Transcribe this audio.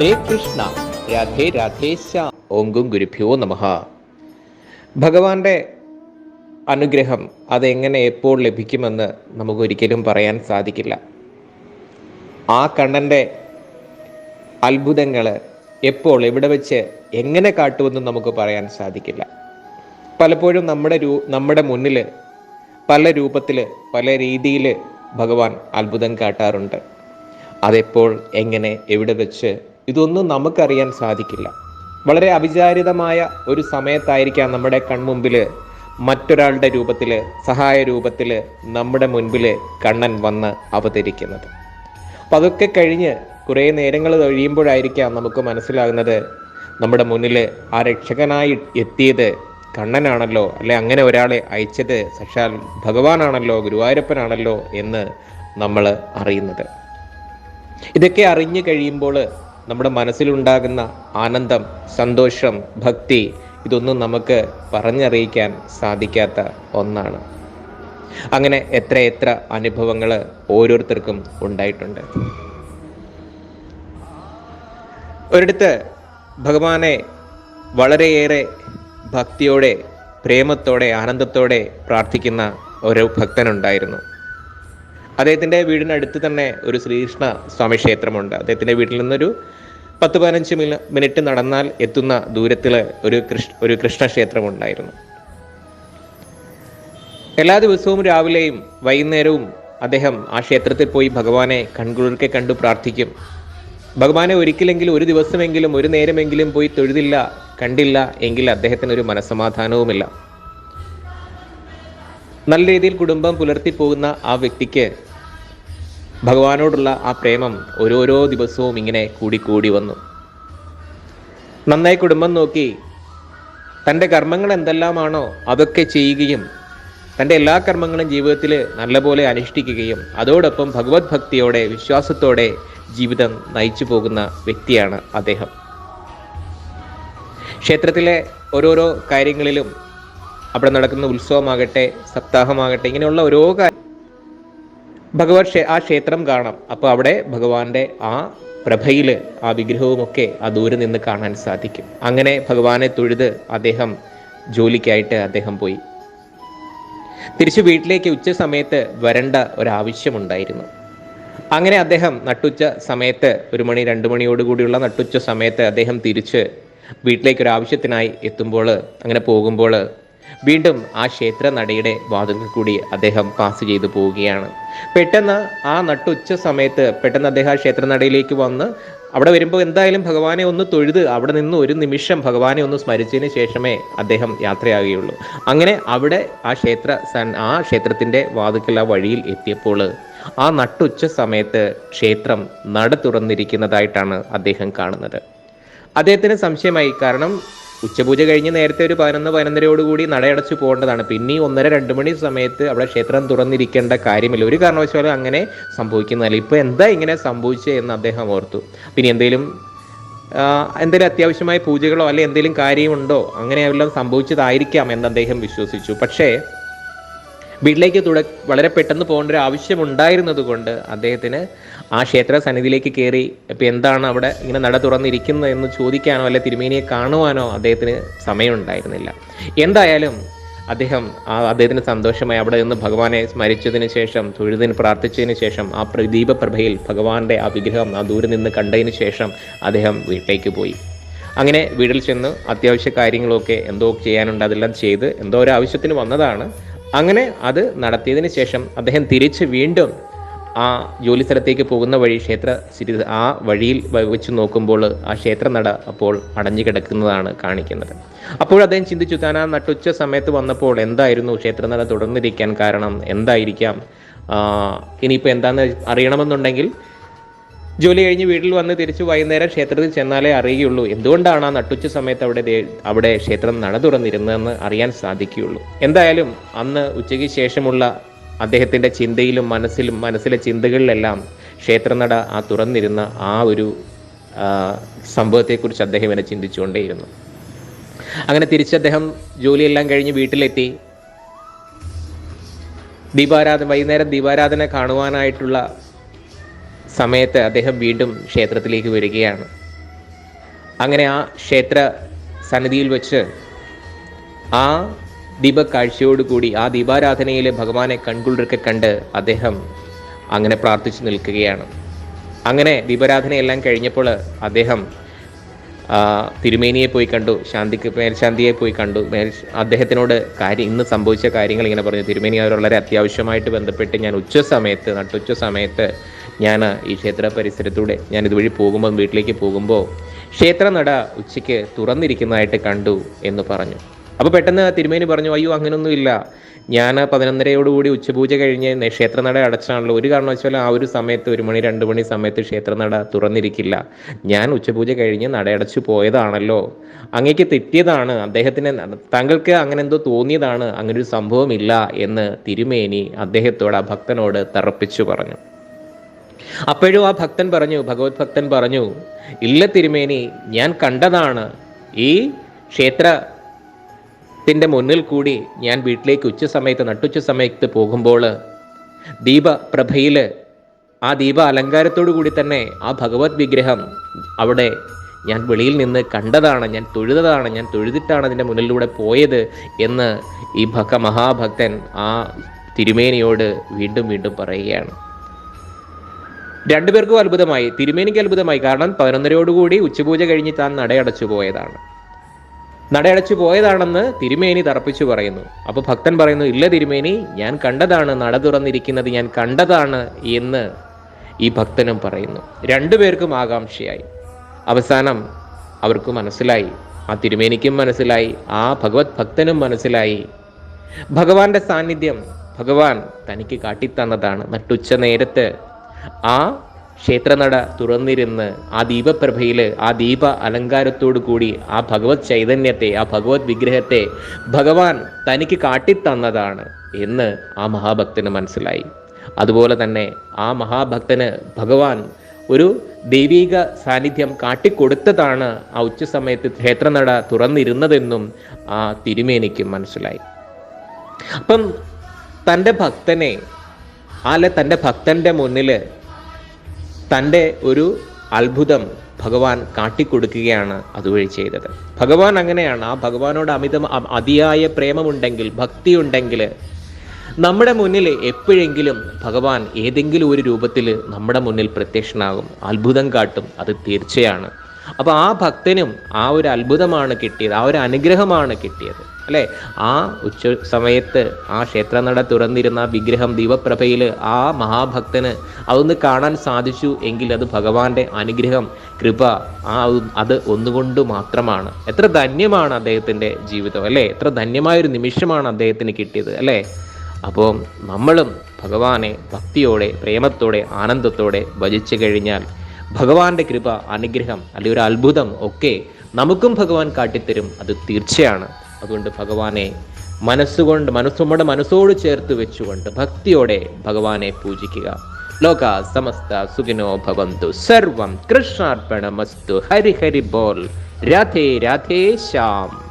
ഹരേ കൃഷ്ണ. രാധേ രാധേശ ഓങ്കും ഗുരുഭ്യോ നമഃ. ഭഗവാന്റെ അനുഗ്രഹം അതെങ്ങനെ എപ്പോൾ ലഭിക്കുമെന്ന് നമുക്കൊരിക്കലും പറയാൻ സാധിക്കില്ല. ആ കണ്ണന്റെ അത്ഭുതങ്ങൾ എപ്പോൾ എവിടെ വെച്ച് എങ്ങനെ കാട്ടുമെന്ന് നമുക്ക് പറയാൻ സാധിക്കില്ല. പലപ്പോഴും നമ്മുടെ രൂ നമ്മുടെ മുന്നിൽ പല രൂപത്തിൽ പല രീതിയിൽ ഭഗവാൻ അത്ഭുതം കാട്ടാറുണ്ട്. അതെപ്പോൾ എങ്ങനെ എവിടെ വെച്ച് ഇതൊന്നും നമുക്കറിയാൻ സാധിക്കില്ല. വളരെ അവിചാരിതമായ ഒരു സമയത്തായിരിക്കാം നമ്മുടെ കൺമുമ്പിൽ മറ്റൊരാളുടെ രൂപത്തിൽ സഹായ രൂപത്തിൽ നമ്മുടെ മുൻപിൽ കണ്ണൻ വന്ന് അവതരിക്കുന്നത്. അപ്പം അതൊക്കെ കഴിഞ്ഞ് കുറേ നേരങ്ങൾ കഴിയുമ്പോഴായിരിക്കാം നമുക്ക് മനസ്സിലാകുന്നത് നമ്മുടെ മുന്നിൽ ആ രക്ഷകനായി എത്തിയത് കണ്ണനാണല്ലോ അല്ലെ അങ്ങനെ ഒരാളെ അയച്ചത് സാക്ഷാൽ ഭഗവാനാണല്ലോ ഗുരുവായൂരപ്പനാണല്ലോ എന്ന് നമ്മൾ അറിയുന്നത്. ഇതൊക്കെ അറിഞ്ഞു കഴിയുമ്പോൾ നമ്മുടെ മനസ്സിലുണ്ടാകുന്ന ആനന്ദം സന്തോഷം ഭക്തി ഇതൊന്നും നമുക്ക് പറഞ്ഞറിയിക്കാൻ സാധിക്കാത്ത ഒന്നാണ്. അങ്ങനെ എത്ര എത്ര അനുഭവങ്ങൾ ഓരോരുത്തർക്കും ഉണ്ടായിട്ടുണ്ട്. ഒരിടത്ത് ഭഗവാനെ വളരെയേറെ ഭക്തിയോടെ പ്രേമത്തോടെ ആനന്ദത്തോടെ പ്രാർത്ഥിക്കുന്ന ഒരു ഭക്തനുണ്ടായിരുന്നു. അദ്ദേഹത്തിന്റെ വീടിനടുത്ത് തന്നെ ഒരു ശ്രീകൃഷ്ണ സ്വാമി ക്ഷേത്രമുണ്ട്. അദ്ദേഹത്തിന്റെ വീട്ടിൽ നിന്നൊരു പത്ത് പതിനഞ്ച് മിന മിനിറ്റ് നടന്നാൽ എത്തുന്ന ദൂരത്തിൽ ഒരു കൃഷ്ണ ഒരു കൃഷ്ണക്ഷേത്രമുണ്ടായിരുന്നു എല്ലാ ദിവസവും രാവിലെയും വൈകുന്നേരവും അദ്ദേഹം ആ ക്ഷേത്രത്തിൽ പോയി ഭഗവാനെ കൺകുളിർക്കെ കണ്ടു പ്രാർത്ഥിക്കും. ഭഗവാനെ ഒരിക്കലെങ്കിലും ഒരു ദിവസമെങ്കിലും ഒരു നേരമെങ്കിലും പോയി തൊഴുതില്ല കണ്ടില്ല എങ്കിൽ അദ്ദേഹത്തിന് ഒരു മനസ്സമാധാനവുമില്ല. നല്ല രീതിയിൽ കുടുംബം പുലർത്തി പോകുന്ന ആ വ്യക്തിക്ക് ഭഗവാനോടുള്ള ആ പ്രേമം ഓരോരോ ദിവസവും ഇങ്ങനെ കൂടിക്കൂടി വന്നു. നന്നായി കുടുംബം നോക്കി തന്റെ കർമ്മങ്ങൾ എന്തെല്ലാമാണോ അതൊക്കെ ചെയ്യുകയും തന്റെ എല്ലാ കർമ്മങ്ങളും ജീവിതത്തിൽ നല്ലപോലെ അനുഷ്ഠിക്കുകയും അതോടൊപ്പം ഭഗവത് ഭക്തിയോടെ വിശ്വാസത്തോടെ ജീവിതം നയിച്ചു പോകുന്ന വ്യക്തിയാണ് അദ്ദേഹം. ക്ഷേത്രത്തിലെ ഓരോരോ കാര്യങ്ങളിലും അവിടെ നടക്കുന്ന ഉത്സവമാകട്ടെ സപ്താഹമാകട്ടെ ഇങ്ങനെയുള്ള ഓരോ കാര്യം ഭഗവത് ആ ക്ഷേത്രം കാണാം. അപ്പോൾ അവിടെ ഭഗവാന്റെ ആ പ്രഭയിൽ ആ വിഗ്രഹവുമൊക്കെ ആ ദൂരെ നിന്ന് കാണാൻ സാധിക്കും. അങ്ങനെ ഭഗവാനെ തൊഴുത് അദ്ദേഹം ജോലിക്കായിട്ട് അദ്ദേഹം പോയി. തിരിച്ചു വീട്ടിലേക്ക് ഉച്ച സമയത്ത് വരേണ്ട ഒരാവശ്യമുണ്ടായിരുന്നു. അങ്ങനെ അദ്ദേഹം നട്ടുച്ച സമയത്ത് ഒരു മണി രണ്ട് മണിയോടുകൂടിയുള്ള നട്ടുച്ച സമയത്ത് അദ്ദേഹം തിരിച്ച് വീട്ടിലേക്ക് ഒരു ആവശ്യത്തിനായി എത്തുമ്പോൾ അങ്ങനെ പോകുമ്പോൾ വീണ്ടും ആ ക്ഷേത്ര നടയുടെ വാദങ്ങൾ കൂടി അദ്ദേഹം പാസ് ചെയ്തു പോവുകയാണ്. പെട്ടെന്ന് ആ നട്ടുച്ച സമയത്ത് പെട്ടെന്ന് അദ്ദേഹം ആ ക്ഷേത്ര നടയിലേക്ക് വന്ന് അവിടെ വരുമ്പോൾ എന്തായാലും ഭഗവാനെ ഒന്ന് തൊഴുത് അവിടെ നിന്ന് ഒരു നിമിഷം ഭഗവാനെ ഒന്ന് സ്മരിച്ചതിന് ശേഷമേ അദ്ദേഹം യാത്രയാകുകയുള്ളൂ അങ്ങനെ അവിടെ ആ ക്ഷേത്ര ആ ക്ഷേത്രത്തിന്റെ വാതുക്കൽ ആ വഴിയിൽ എത്തിയപ്പോൾ ആ നട്ടുച്ച സമയത്ത് ക്ഷേത്രം നട തുറന്നിരിക്കുന്നതായിട്ടാണ് അദ്ദേഹം കാണുന്നത്. അദ്ദേഹത്തിന് സംശയമായി കാരണം ഉച്ചപൂജ കഴിഞ്ഞ് നേരത്തെ ഒരു പതിനൊന്ന് പതിനൊന്നരയോടുകൂടി നടയടച്ചു പോകേണ്ടതാണ്. പിന്നെ ഒന്നര രണ്ട് മണി സമയത്ത് അവിടെ ക്ഷേത്രം തുറന്നിരിക്കേണ്ട കാര്യമില്ല. ഒരു കാരണവശാലും അങ്ങനെ സംഭവിക്കുന്നതല്ല. ഇപ്പോൾ എന്താ ഇങ്ങനെ സംഭവിച്ചത് എന്ന് അദ്ദേഹം ഓർത്തു. പിന്നെ എന്തെങ്കിലും എന്തെങ്കിലും അത്യാവശ്യമായ പൂജകളോ അല്ലെ എന്തെങ്കിലും കാര്യമുണ്ടോ? അങ്ങനെ എല്ലാം സംഭവിച്ചതായിരിക്കാം എന്ന് അദ്ദേഹം വിശ്വസിച്ചു. പക്ഷേ വീട്ടിലേക്ക് തുട വളരെ പെട്ടെന്ന് പോകേണ്ട ഒരു ആവശ്യമുണ്ടായിരുന്നത് കൊണ്ട് അദ്ദേഹത്തിന് ആ ക്ഷേത്ര സന്നിധിയിലേക്ക് കയറി ഇപ്പം എന്താണ് അവിടെ ഇങ്ങനെ നട തുറന്നിരിക്കുന്നത് എന്ന് ചോദിക്കാനോ അല്ലെ തിരുമേനിയെ കാണുവാനോ അദ്ദേഹത്തിന് സമയമുണ്ടായിരുന്നില്ല. എന്തായാലും അദ്ദേഹം ആ അദ്ദേഹത്തിന് സന്തോഷമായി അവിടെ നിന്ന് ഭഗവാനെ സ്മരിച്ചതിന് ശേഷം തൊഴുതിന് പ്രാർത്ഥിച്ചതിന് ശേഷം ആ പ്രദീപപ്രഭയിൽ ഭഗവാന്റെ ആ വിഗ്രഹം ആ ദൂരെ നിന്ന് കണ്ടതിന് ശേഷം അദ്ദേഹം വീട്ടിലേക്ക് പോയി. അങ്ങനെ വീട്ടിൽ ചെന്ന് അത്യാവശ്യ കാര്യങ്ങളൊക്കെ എന്തോ ചെയ്യാനുണ്ട് അതെല്ലാം ചെയ്ത് എന്തോ ഒരു ആവശ്യത്തിന് വന്നതാണ്. അങ്ങനെ അത് നടത്തിയതിന് ശേഷം അദ്ദേഹം തിരിച്ച് വീണ്ടും ആ ജോലി സ്ഥലത്തേക്ക് പോകുന്ന വഴി ക്ഷേത്ര ആ വഴിയിൽ വെച്ച് നോക്കുമ്പോൾ ആ ക്ഷേത്ര നട അപ്പോൾ അടഞ്ഞു കിടക്കുന്നതാണ് കാണിക്കുന്നത്. അപ്പോൾ അദ്ദേഹം ചിന്തിച്ചു താൻ ആ നട്ടുച്ച സമയത്ത് വന്നപ്പോൾ എന്തായിരുന്നു ക്ഷേത്ര നട തുടർന്നിരിക്കാൻ കാരണം? എന്തായിരിക്കാം? ഇനിയിപ്പോൾ എന്താണെന്ന് അറിയണമെന്നുണ്ടെങ്കിൽ ജോലി കഴിഞ്ഞ് വീട്ടിൽ വന്ന് തിരിച്ച് വൈകുന്നേരം ക്ഷേത്രത്തിൽ ചെന്നാലേ അറിയുള്ളൂ എന്തുകൊണ്ടാണ് ആ നട്ടുച്ച സമയത്ത് അവിടെ അവിടെ ക്ഷേത്രം നട തുറന്നിരുന്നതെന്ന് അറിയാൻ സാധിക്കുകയുള്ളൂ? എന്തായാലും അന്ന് ഉച്ചയ്ക്ക് ശേഷമുള്ള അദ്ദേഹത്തിന്റെ ചിന്തയിലും മനസ്സിലും മനസ്സിലെ ചിന്തകളിലെല്ലാം ക്ഷേത്രനട ആ തുറന്നിരുന്ന ആ ഒരു സംഭവത്തെക്കുറിച്ച് അദ്ദേഹം എന്നെ ചിന്തിച്ചുകൊണ്ടേയിരുന്നു. അങ്ങനെ തിരിച്ച് അദ്ദേഹം ജോലിയെല്ലാം കഴിഞ്ഞ് വീട്ടിലെത്തി. ദീപാരാധന വൈകുന്നേരം ദീപാരാധന കാണുവാനായിട്ടുള്ള സമയത്ത് അദ്ദേഹം വീണ്ടും ക്ഷേത്രത്തിലേക്ക് വരികയാണ്. അങ്ങനെ ആ ക്ഷേത്ര സന്നിധിയിൽ വെച്ച് ആ ദീപക്കാഴ്ചയോടുകൂടി ആ ദീപാരാധനയിൽ ഭഗവാനെ കൺകുളിർക്കെ കണ്ട് അദ്ദേഹം അങ്ങനെ പ്രാർത്ഥിച്ചു നിൽക്കുകയാണ്. അങ്ങനെ ദീപാരാധനയെല്ലാം കഴിഞ്ഞപ്പോൾ അദ്ദേഹം തിരുമേനിയെ പോയി കണ്ടു ശാന്തിക്ക് മേൽശാന്തിയെ പോയി കണ്ടു. മേൽ അദ്ദേഹത്തിനോട് കാര്യം ഇന്ന് സംഭവിച്ച കാര്യങ്ങൾ ഇങ്ങനെ പറഞ്ഞു. തിരുമേനി അവർ വളരെ അത്യാവശ്യമായിട്ട് ബന്ധപ്പെട്ട് ഞാൻ ഉച്ച സമയത്ത് നട്ടുച്ച സമയത്ത് ഞാൻ ഈ ക്ഷേത്ര പരിസരത്തൂടെ ഞാൻ ഇതുവഴി പോകുമ്പോൾ വീട്ടിലേക്ക് പോകുമ്പോൾ ക്ഷേത്രനട ഉച്ചയ്ക്ക് തുറന്നിരിക്കുന്നതായിട്ട് കണ്ടു എന്ന് പറഞ്ഞു. അപ്പോൾ പെട്ടെന്ന് തിരുമേനി പറഞ്ഞു അയ്യോ അങ്ങനൊന്നുമില്ല. ഞാൻ പതിനൊന്നരയോടുകൂടി ഉച്ചപൂജ കഴിഞ്ഞ് ക്ഷേത്രനട അടച്ചാണല്ലോ. ഒരു കാരണവശാലും ആ ഒരു സമയത്ത് ഒരു മണി രണ്ട് മണി സമയത്ത് ക്ഷേത്രനട തുറന്നിരിക്കില്ല. ഞാൻ ഉച്ചപൂജ കഴിഞ്ഞ് നടയടച്ചു പോയതാണല്ലോ. അങ്ങേക്ക് തെറ്റിയതാണ്. അദ്ദേഹത്തിന് താങ്കൾക്ക് അങ്ങനെ എന്തോ തോന്നിയതാണ്. അങ്ങനെ ഒരു സംഭവമില്ല എന്ന് തിരുമേനി അദ്ദേഹത്തോട് ആ ഭക്തനോട് തറപ്പിച്ചു പറഞ്ഞു. അപ്പോഴും ആ ഭക്തൻ പറഞ്ഞു ഭഗവത് ഭക്തൻ പറഞ്ഞു ഇല്ല തിരുമേനി ഞാൻ കണ്ടതാണ്. ഈ ക്ഷേത്രത്തിന്റെ മുന്നിൽ കൂടി ഞാൻ വീട്ടിലേക്ക് ഉച്ച സമയത്ത് നട്ടുച്ച സമയത്ത് പോകുമ്പോൾ ദീപപ്രഭയിൽ ആ ദീപ അലങ്കാരത്തോടു കൂടി തന്നെ ആ ഭഗവത് വിഗ്രഹം അവിടെ ഞാൻ വെളിയിൽ നിന്ന് കണ്ടതാണ് ഞാൻ തൊഴുതതാണ് ഞാൻ തൊഴുതിട്ടാണ് അതിന്റെ മുന്നിലൂടെ പോയത് എന്ന് ഈ ഭക്ത മഹാഭക്തൻ ആ തിരുമേനിയോട് വീണ്ടും വീണ്ടും പറയുകയാണ്. രണ്ടുപേർക്കും അത്ഭുതമായി തിരുമേനിക്ക് അത്ഭുതമായി. കാരണം പതിനൊന്നരയോടുകൂടി ഉച്ചപൂജ കഴിഞ്ഞ് താൻ നടയടച്ചു പോയതാണ്. നടയടച്ചു പോയതാണെന്ന് തിരുമേനി തറപ്പിച്ചു പറയുന്നു. അപ്പോൾ ഭക്തൻ പറയുന്നു ഇല്ല തിരുമേനി ഞാൻ കണ്ടതാണ് നട തുറന്നിരിക്കുന്നത് ഞാൻ കണ്ടതാണ് എന്ന് ഈ ഭക്തനും പറയുന്നു. രണ്ടുപേർക്കും ആകാംക്ഷയായി. അവസാനം അവർക്ക് മനസ്സിലായി ആ തിരുമേനിക്കും മനസ്സിലായി ആ ഭഗവത് ഭക്തനും മനസ്സിലായി. ഭഗവാന്റെ സാന്നിധ്യം ഭഗവാൻ തനിക്ക് കാട്ടിത്തന്നതാണ്. നട്ടുച്ച നേരത്ത് ആ ക്ഷേത്രനട തുറന്നിരുന്ന് ആ ദീപപ്രഭയിൽ ആ ദീപ അലങ്കാരത്തോടു കൂടി ആ ഭഗവത് ചൈതന്യത്തെ ആ ഭഗവത് വിഗ്രഹത്തെ ഭഗവാൻ തനിക്ക് കാട്ടിത്തന്നതാണ് എന്ന് ആ മഹാഭക്തന് മനസ്സിലായി. അതുപോലെ തന്നെ ആ മഹാഭക്തന് ഭഗവാൻ ഒരു ദൈവീക സാന്നിധ്യം കാട്ടിക്കൊടുത്തതാണ് ആ ഉച്ച സമയത്ത് ക്ഷേത്രനട തുറന്നിരുന്നതെന്നും ആ തിരുമേനിക്കും മനസ്സിലായി. അപ്പം തന്റെ ഭക്തനെ അല്ലെ തന്റെ ഭക്തന്റെ മുന്നിൽ തന്റെ ഒരു അത്ഭുതം ഭഗവാൻ കാട്ടിക്കൊടുക്കുകയാണ് അതുവഴി ചെയ്തത്. ഭഗവാൻ അങ്ങനെയാണ്. ആ ഭഗവാനോട് അമിത അതിയായ പ്രേമമുണ്ടെങ്കിൽ ഭക്തിയുണ്ടെങ്കിൽ നമ്മുടെ മുന്നിൽ എപ്പോഴെങ്കിലും ഭഗവാൻ ഏതെങ്കിലും ഒരു രൂപത്തിൽ നമ്മുടെ മുന്നിൽ പ്രത്യക്ഷനാകും അത്ഭുതം കാട്ടും അത് തീർച്ചയാണ്. അപ്പോൾ ആ ഭക്തനും ആ ഒരു അത്ഭുതമാണ് കിട്ടിയത് ആ ഒരു അനുഗ്രഹമാണ് കിട്ടിയത്. അല്ലേ? ആ ഉച്ച സമയത്ത് ആ ക്ഷേത്രനട തുറന്നിരുന്ന വിഗ്രഹം ദീപപ്രഭയിൽ ആ മഹാഭക്തന് അതൊന്ന് കാണാൻ സാധിച്ചു എങ്കിൽ അത് ഭഗവാന്റെ അനുഗ്രഹം കൃപ ആ അത് ഒന്നുകൊണ്ട് മാത്രമാണ്. എത്ര ധന്യമാണ് അദ്ദേഹത്തിന്റെ ജീവിതം അല്ലേ? എത്ര ധന്യമായൊരു നിമിഷമാണ് അദ്ദേഹത്തിന് കിട്ടിയത് അല്ലേ? അപ്പോൾ നമ്മളും ഭഗവാനെ ഭക്തിയോടെ പ്രേമത്തോടെ ആനന്ദത്തോടെ ഭജിച്ചു കഴിഞ്ഞാൽ ഭഗവാന്റെ കൃപ അനുഗ്രഹം അല്ലെങ്കിൽ ഒരു അത്ഭുതം ഒക്കെ നമുക്കും ഭഗവാൻ കാട്ടിത്തരും. അത് തീർച്ചയാണ്. അതുകൊണ്ട് ഭഗവാനെ മനസ്സുകൊണ്ട് മനസ്സുമ്മടെ മനസ്സോട് ചേർത്ത് വെച്ചുകൊണ്ട് ഭക്തിയോടെ ഭഗവാനെ പൂജിക്കുക. ലോക സമസ്ത സുഖിനോ ഭവന്തു. സർവം കൃഷ്ണാർപ്പണമസ്തു. ഹരി ഹരി ബോൾ. രാധേ രാധേ ശ്യാം.